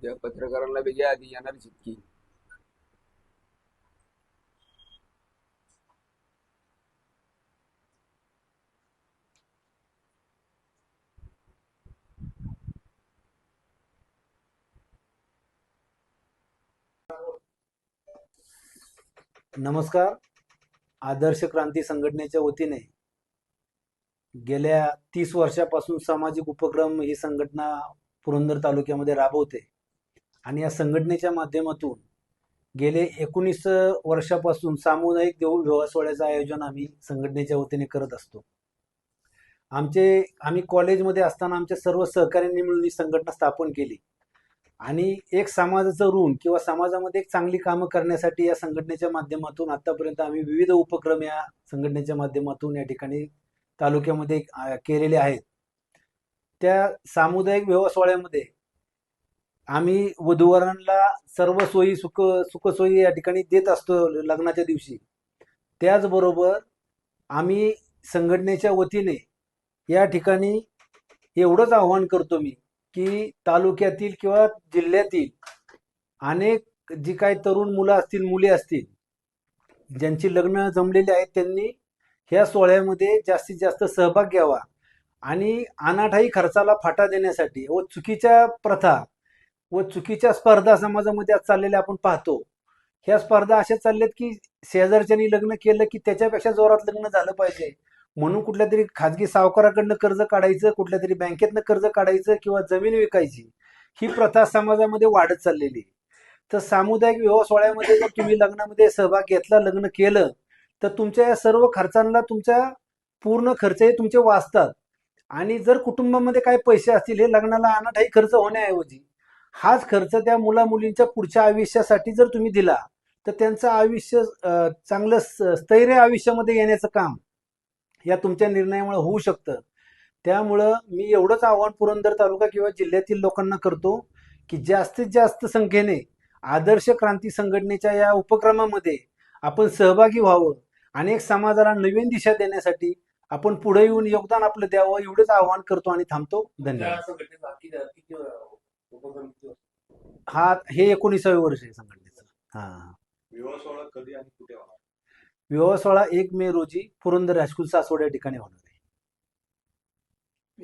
त्या पत्रकाराला वेगळ्या आधी येणार शिटकी नमस्कार. आदर्श क्रांती संघटनेच्या वतीने गेल्या तीस वर्षापासून सामाजिक उपक्रम ही संघटना पुरंदर तालुक्यामध्ये राबवते. आणि या संघटनेच्या माध्यमातून गेले एकोणीस वर्षापासून सामुदायिक देऊ विवाह सोहळ्याचं आयोजन आम्ही संघटनेच्या वतीने करत असतो. आमचे आम्ही कॉलेजमध्ये असताना आमच्या सर्व सहकाऱ्यांनी मिळून ही संघटना स्थापन केली. आणि एक समाजाचं ऋण किंवा समाजामध्ये एक चांगली कामं करण्यासाठी या संघटनेच्या माध्यमातून आतापर्यंत आम्ही विविध उपक्रम या संघटनेच्या माध्यमातून या ठिकाणी तालुक्यामध्ये केलेले आहेत. त्या सामुदायिक विवाह सोहळ्यामध्ये आम्ही वधूवरांना सर्व सोयी सुख सुखसोयी या ठिकाणी देत असतो लग्नाच्या दिवशी. त्याचबरोबर आम्ही संघटनेच्या वतीने या ठिकाणी एवढंच आव्हान करतो मी की तालुक्यातील किंवा जिल्ह्यातील अनेक जी काही तरुण मुलं असतील मुली असतील ज्यांची लग्न जमलेली आहेत त्यांनी ह्या सोहळ्यामध्ये जास्तीत जास्त सहभाग घ्यावा आणि अनाठाई खर्चाला फाटा देण्यासाठी व चुकीच्या प्रथा व चुकीच्या स्पर्धा समाजामध्ये आज चाललेल्या आपण पाहतो. ह्या स्पर्धा अशा चालल्यात की शेजारच्यानी लग्न केलं की त्याच्यापेक्षा जोरात लग्न झालं पाहिजे. म्हणून कुठल्या तरी खाजगी सावकाराकडनं कर्ज काढायचं कुठल्या तरी बँकेतनं कर्ज काढायचं किंवा जमीन विकायची ही प्रथा समाजामध्ये वाढत चाललेली आहे. तर सामुदायिक विवाह सोहळ्यामध्ये जर तुम्ही लग्नामध्ये सहभाग घेतला लग्न केलं तर तुमच्या या सर्व खर्चांना तुमच्या पूर्ण खर्च हे तुमचे वाचतात. आणि जर कुटुंबामध्ये काही पैसे असतील हे लग्नाला अनाठाई खर्च होण्याऐवजी हाच खर्च त्या मुला मुलींच्या पुढच्या आयुष्यासाठी जर तुम्ही दिला तर त्यांचं आयुष्य चांगलं स- स्थैर्य आयुष्यामध्ये येण्याचं काम या तुमच्या निर्णयामुळे होऊ शकतं. त्यामुळं मी एवढंच आव्हान पुरंदर तालुका किंवा जिल्ह्यातील लोकांना करतो की जास्तीत जास्त संख्येने आदर्श क्रांती संघटनेच्या या उपक्रमामध्ये आपण सहभागी व्हावं आणि एक समाजाला नवीन दिशा देण्यासाठी आपण पुढे येऊन योगदान आपलं द्यावं एवढंच आव्हान करतो आणि थांबतो. धन्यवाद त्या संघटनेचा किती किती उपक्रम किती होता? हा हे एकोणीसावे वर्ष आहे संघटनेचं. हा. विवाह सोहळा कधी आणि कुठे होणार? विवाह सोहळा एक मे रोजी पुरंदर हायस्कूल सासवड या ठिकाणी होणार आहे.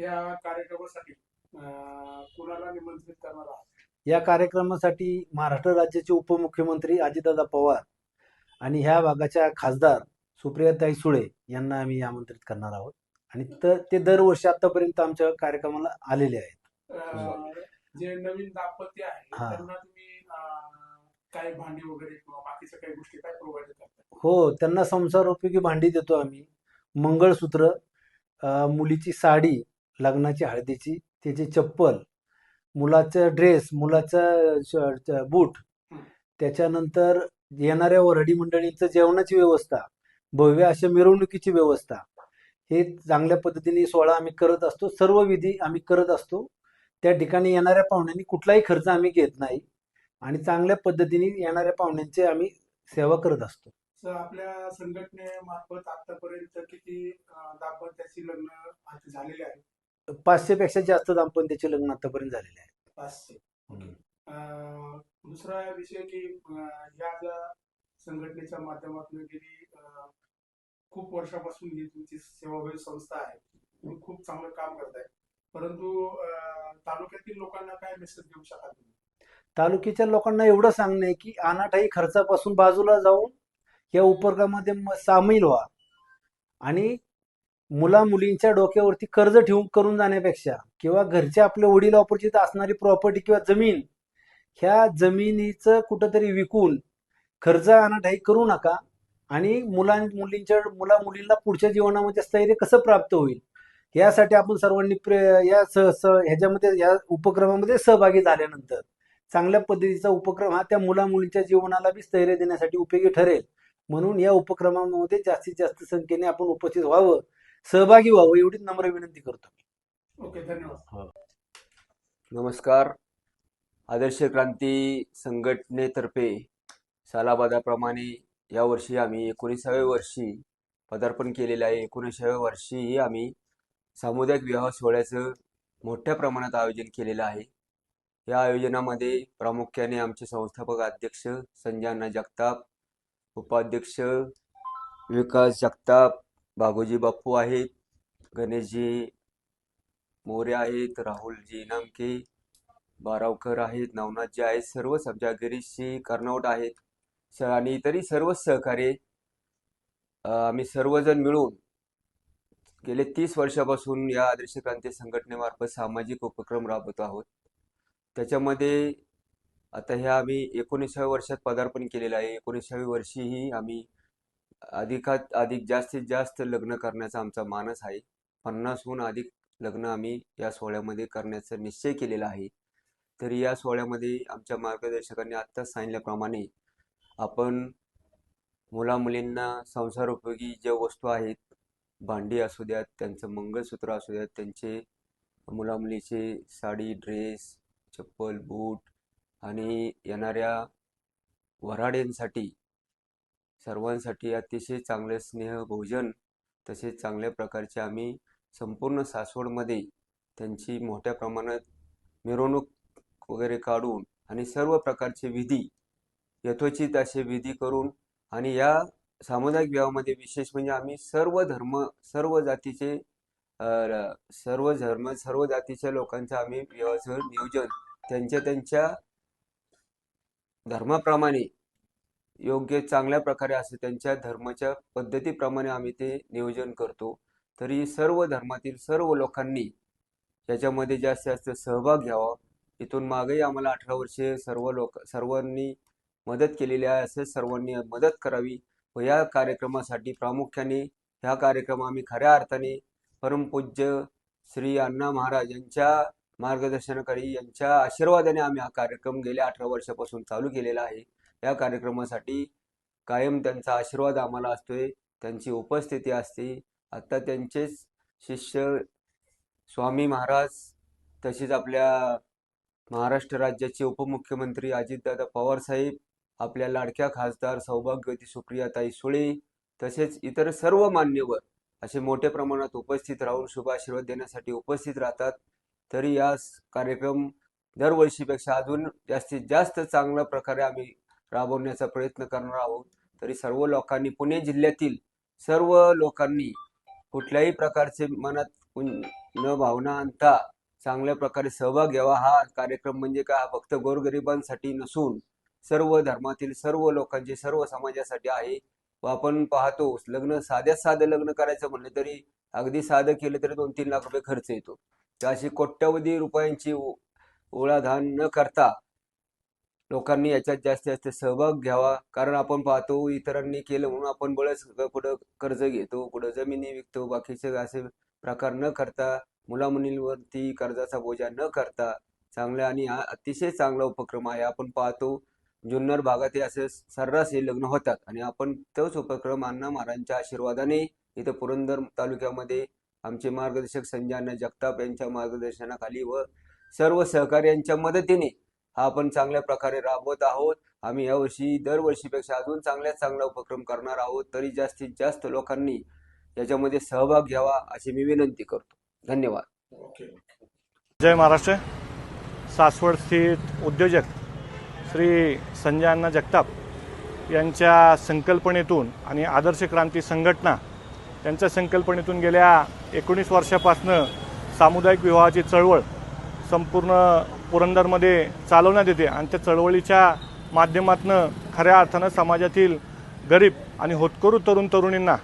या कार्यक्रमासाठी अं, कुणाला निमंत्रित करणार आहात? या कार्यक्रमासाठी महाराष्ट्र राज्याचे उपमुख्यमंत्री अजितदादा पवार आणि ह्या भागाच्या खासदार सुप्रियाताई सुळे यांना आम्ही आमंत्रित करणार आहोत. आणि त- ते दरवर्षी आतापर्यंत आमच्या कार्यक्रमाला आलेले आहेत. अं, जे नवीन दाम्पत्य आहे हा. त्यांना तुम्ही अं, काय भांडी वगैरे किंवा बाकीच्या काही गोष्टी काय प्रोव्हाइड करता? हो त्यांना संसारोपयोगी भांडी देतो आम्ही. मंगळसूत्र अं, मुलीची साडी लग्नाची हळदीची त्याची चप्पल मुलाचं ड्रेस मुलाचं श- बूट. त्याच्यानंतर येणाऱ्या वरडी मंडळींचं जेवणाची व्यवस्था भव्य अशा मिरवणुकीची व्यवस्था. हे चांगल्या पद्धतीने सोहळा आम्ही करत असतो. सर्व विधी आम्ही करत असतो. त्या ठिकाणी येणाऱ्या पाहुण्यांनी कुठलाही खर्च आम्ही घेत नाही आणि चांगल्या पद्धतीने येणाऱ्या पाहुण्यांचे आम्ही सेवा करत असतो. आपल्या संघटनेमार्फत आतापर्यंत किती दाम्पत्याची लग्न झालेली आहे पाचशे पेक्षा जास्त दाम्पत्याचे लग्न आतापर्यंत झालेले आहे पाचशे. दुसरा विषय की या ज्या संघटनेच्या माध्यमातून गेली खूप वर्षापासून ही तुमची सेवाभावी संस्था आहे तुम्ही खूप चांगलं काम करताय. परंतु तालुक्यातील लोकांना काय मेसेज देऊ शकाल तुम्ही? तालुक्याच्या लोकांना एवढं सांगणं आहे की अनाठाई खर्चापासून बाजूला जाऊन या उपक्रमामध्ये सामील व्हा. आणि मुला मुलींच्या डोक्यावरती कर्ज ठेवून करून जाण्यापेक्षा किंवा घरचे आपले वडील अपरिचित असणारी प्रॉपर्टी किंवा जमीन ह्या जमिनीचं कुठंतरी विकून खर्च अनाठाई करू नका. आणि मुलां मुलींच्या मुला मुलींना पुढच्या जीवनामध्ये स्थैर्य कसं प्राप्त होईल? यासाठी आपण सर्वांनी प्रे या स स ह्याच्यामध्ये या उपक्रमामध्ये सहभागी झाल्यानंतर चांगल्या पद्धतीचा उपक्रम हा त्या मुला मुलींच्या जीवनाला बी स्थैर्य देण्यासाठी उपयोगी ठरेल. म्हणून या उपक्रमामध्ये जास्तीत जास्त संख्येने आपण उपस्थित व्हावं सहभागी व्हावं एवढीच नम्र विनंती करतो. ओके धन्यवाद. नमस्कार. आदर्श क्रांती संघटनेतर्फे सालाबादाप्रमाणे यावर्षी आम्ही एकोणीसाव्या वर्षी पदार्पण केलेलं आहे. एकोणीसाव्या वर्षीही आम्ही सामुदायिक विवाह सोहळ्याचं मोठ्या प्रमाणात आयोजन केलेलं आहे. या आयोजनामध्ये प्रामुख्याने आमचे संस्थापक अध्यक्ष संजय अण्णा जगताप उपाध्यक्ष विकास जगताप बाबूजी बाप्पू आहेत गणेशजी मोरे आहेत राहुलजी नामके बारावकर आहेत नवनाथजी आहेत सर्वच आमच्या गिरीशजी कर्नावट आहेत. आणि इतरही सर्वच सहकार्य आम्ही सर्वजण मिळून गेले तीस वर्षापासून या आदर्श क्रांती संघटनेमार्फत सामाजिक उपक्रम राबवत आहोत. त्याच्यामध्ये आता ह्या आम्ही एकोणीसाव्या वर्षात पदार्पण केलेलं आहे. एकोणीसाव्या वर्षीही आम्ही अधिकात अधिक जास्तीत जास्त लग्न करण्याचा आमचा मानस आहे. पन्नासहून अधिक लग्न आम्ही या सोहळ्यामध्ये करण्याचा निश्चय केलेला आहे. तरी या सोहळ्यामध्ये आमच्या मार्गदर्शकांनी आत्ताच सांगितल्याप्रमाणे आपण मुलामुलींना संसारोपयोगी ज्या वस्तू आहेत भांडी असू द्यात त्यांचं मंगळसूत्र असू द्यात त्यांचे मुलामुलीचे साडी ड्रेस चप्पल बूट आणि येणाऱ्या वऱ्हाड्यांसाठी सर्वांसाठी अतिशय चांगले स्नेह भोजन तसेच चांगल्या प्रकारचे आम्ही संपूर्ण सासवडमध्ये त्यांची मोठ्या प्रमाणात मिरवणूक वगैरे काढून आणि सर्व प्रकारचे विधी यथोचित असे विधी करून आणि या सामुदायिक विवाहामध्ये विशेष म्हणजे आम्ही सर्व धर्म सर्व जातीचे सर्व धर्म सर्व जातीच्या लोकांचं आम्ही विवाहाचं नियोजन त्यांच्या त्यांच्या धर्माप्रमाणे योग्य चांगल्या प्रकारे असं त्यांच्या धर्माच्या पद्धतीप्रमाणे आम्ही ते नियोजन करतो. तरी सर्व धर्मातील सर्व लोकांनी याच्यामध्ये जास्तीत जास्त सहभाग घ्यावा. इथून मागेही आम्हाला अठरा वर्षे सर्व लोक सर्वांनी मदत केलेली आहे असे सर्वांनी मदत करावी. व या कार्यक्रमासाठी प्रामुख्याने ह्या कार्यक्रम आम्ही खऱ्या अर्थाने परमपूज्य श्री अण्णा महाराज यांच्या मार्गदर्शनाखाली यांच्या आशीर्वादाने आम्ही हा कार्यक्रम गेल्या अठरा वर्षापासून चालू केलेला आहे. या कार्यक्रमासाठी कायम त्यांचा आशीर्वाद आम्हाला असतोय त्यांची उपस्थिती असते. आत्ता त्यांचेच शिष्य स्वामी महाराज तसेच आपल्या महाराष्ट्र राज्याचे उपमुख्यमंत्री अजितदादा पवारसाहेब आपल्या लाडक्या खासदार सौभाग्यवती सुप्रियाताई सुळे तसेच इतर सर्व मान्यवर असे मोठ्या प्रमाणात उपस्थित राहून शुभ आशीर्वाद देण्यासाठी उपस्थित राहतात. तरी या कार्यक्रम दरवर्षीपेक्षा अजून जास्तीत जास्त चांगल्या प्रकारे आम्ही राबवण्याचा प्रयत्न करणार आहोत. तरी सर्व लोकांनी पुणे जिल्ह्यातील सर्व लोकांनी कुठल्याही प्रकारचे मनात न भावना आणता चांगल्या प्रकारे सहभाग घ्यावा. हा कार्यक्रम म्हणजे काय? फक्त गोरगरिबांसाठी नसून सर्व धर्मातील सर्व लोकांचे सर्व समाजासाठी आहे. व आपण पाहतो लग्न साध्यात साधं लग्न करायचं म्हणलं तरी अगदी साधं केलं तरी दोन तीन लाख रुपये खर्च येतो. तर अशी कोट्यवधी रुपयांची ओळाधान न करता लोकांनी याच्यात जास्तीत जास्त सहभाग घ्यावा. कारण आपण पाहतो इतरांनी केलं म्हणून आपण बळच कुठं कर्ज घेतो कुठं जमिनी विकतो बाकीचे असे प्रकार न करता मुलामुलींवरती कर्जाचा बोजा न करता चांगला आणि हा अतिशय चांगला उपक्रम आहे. आपण पाहतो जुन्नर भागात हे असे सर्रास हे लग्न होतात. आणि आपण तोच उपक्रम अण्णा महाराजांच्या आशीर्वादाने इथं पुरंदर तालुक्यामध्ये आमचे मार्गदर्शक संजय अण्णा जगताप यांच्या मार्गदर्शनाखाली व सर्व सहकार्यांच्या मदतीने हा आपण चांगल्या प्रकारे राबवत आहोत. आम्ही यावर्षी दरवर्षीपेक्षा अजून चांगल्यात चांगला उपक्रम करणार आहोत. तरी जास्तीत जास्त लोकांनी याच्यामध्ये सहभाग घ्यावा अशी मी विनंती करतो. धन्यवाद. ओके जय महाराष्ट्र. सासवड स्थित उद्योजक श्री संजय अण्णा जगताप यांच्या संकल्पनेतून आणि आदर्श क्रांती संघटना यांच्या संकल्पनेतून गेल्या एकोणीस वर्षापासनं सामुदायिक विवाहाची चळवळ संपूर्ण पुरंदरमध्ये चालवण्यात येते आणि त्या चळवळीच्या माध्यमातून खऱ्या अर्थानं समाजातील गरीब आणि होतकरू तरुण तरुणींना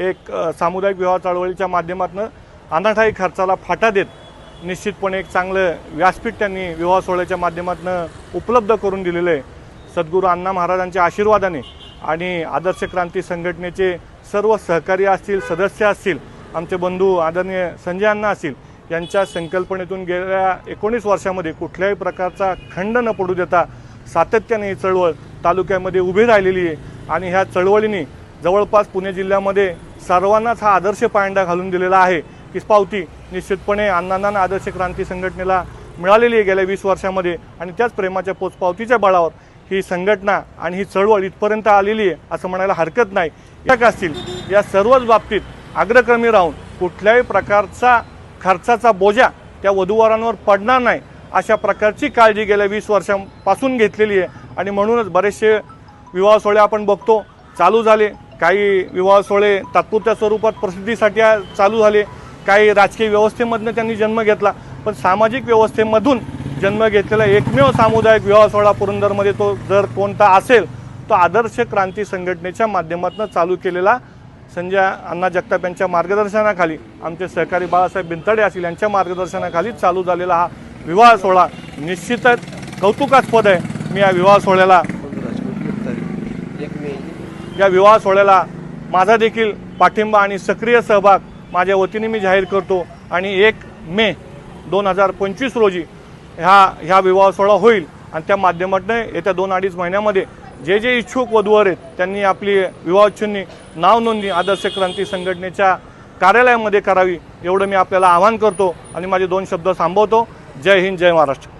एक सामुदायिक विवाह चळवळीच्या माध्यमातून अनाठाई खर्चाला फाटा देत निश्चितपणे एक चांगलं व्यासपीठ त्यांनी विवाह सोहळ्याच्या माध्यमातून उपलब्ध करून दिलेलं आहे. सद्गुरू अण्णा महाराजांच्या आशीर्वादाने आणि आदर्श क्रांती संघटनेचे सर्व सहकारी असतील सदस्य असतील आमचे बंधू आदरणीय संजय अण्णा असतील यांच्या संकल्पनेतून गेल्या एकोणीस वर्षामध्ये कुठल्याही प्रकारचा खंड न पडू देता सातत्याने ही चळवळ तालुक्यामध्ये उभी राहिलेली आहे. आणि ह्या चळवळीने जवळपास पुणे जिल्ह्यामध्ये सर्वांनाच हा आदर्श पायंडा घालून दिलेला आहे. की पावती निश्चितपणे अण्णांना आदर्श क्रांती संघटनेला मिळालेली आहे गेल्या वीस वर्षामध्ये. आणि त्याच प्रेमाच्या पोचपावतीच्या बळावर ही संघटना आणि ही चळवळ इथपर्यंत आलेली आहे असं म्हणायला हरकत नाही. एक असतील या सर्वच बाबतीत अग्रक्रमी राहून कुठल्याही प्रकारचा खर्चाचा बोजा त्या वधूवरांवर पडणार नाही अशा प्रकारची काळजी गेल्या वीस वर्षांपासून घेतलेली आहे. आणि म्हणूनच बरेचसे विवाह सोहळे आपण बघतो चालू झाले. काही विवाह सोहळे तात्पुरत्या स्वरूपात प्रसिद्धीसाठी चालू झाले. काही राजकीय व्यवस्थेमधनं त्यांनी जन्म घेतला पण सामाजिक व्यवस्थेमधून जन्म घेतलेला एकमेव सामुदायिक विवाह सोहळा पुरंदरमध्ये तो जर कोणता असेल तो आदर्श क्रांती संघटनेच्या माध्यमातून चालू केलेला संजय अण्णा जगताप यांच्या मार्गदर्शनाखाली आमचे सहकारी बाळासाहेब बिंतडे असतील यांच्या मार्गदर्शनाखाली चालू झालेला हा विवाह सोहळा निश्चितच कौतुकास्पद आहे. मी या विवाह सोहळ्याला या विवाह सोहळ्याला माझा देखील पाठिंबा आणि सक्रिय सहभाग माझ्या वतीने मी जाहीर करतो आणि एक मे दोन हजार पंचवीस रोजी ह्या ह्या विवाह सोहळा होईल आणि त्या माध्यमातून येत्या दोन अडीच महिन्यामध्ये जे जे इच्छुक वधूवर आहेत त्यांनी आपली विवाहोच्छिन्नी नाव नोंदणी आदर्श क्रांती संघटनेच्या कार्यालयामध्ये करावी एवढं मी आपल्याला आवाहन करतो आणि माझे दोन शब्द थांबवतो. जय हिंद जय महाराष्ट्र.